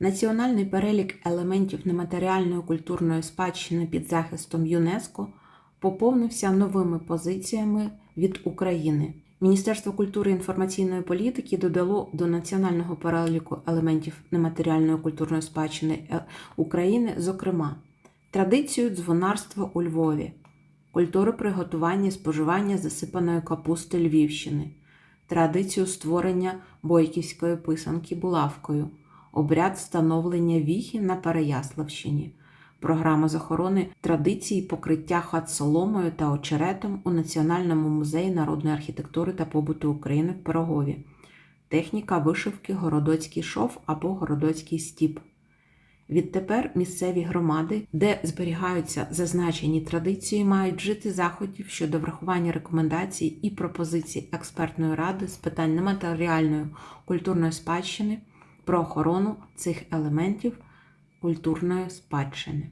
Національний перелік елементів нематеріальної культурної спадщини під захистом ЮНЕСКО поповнився новими позиціями від України. Міністерство культури і інформаційної політики додало до національного переліку елементів нематеріальної культурної спадщини е, України, зокрема, традицію дзвонарства у Львові, культуру приготування і споживання засипаної капусти Львівщини, традицію створення бойківської писанки булавкою, обряд встановлення віхи на Переяславщині, програма з охорони традиції покриття хат соломою та очеретом у Національному музеї народної архітектури та побуту України в Пирогові, техніка вишивки Городоцький шов або Городоцький стіп. Відтепер місцеві громади, де зберігаються зазначені традиції, мають вжити заходів щодо врахування рекомендацій і пропозицій експертної ради з питань нематеріальної культурної спадщини про охорону цих елементів культурної спадщини.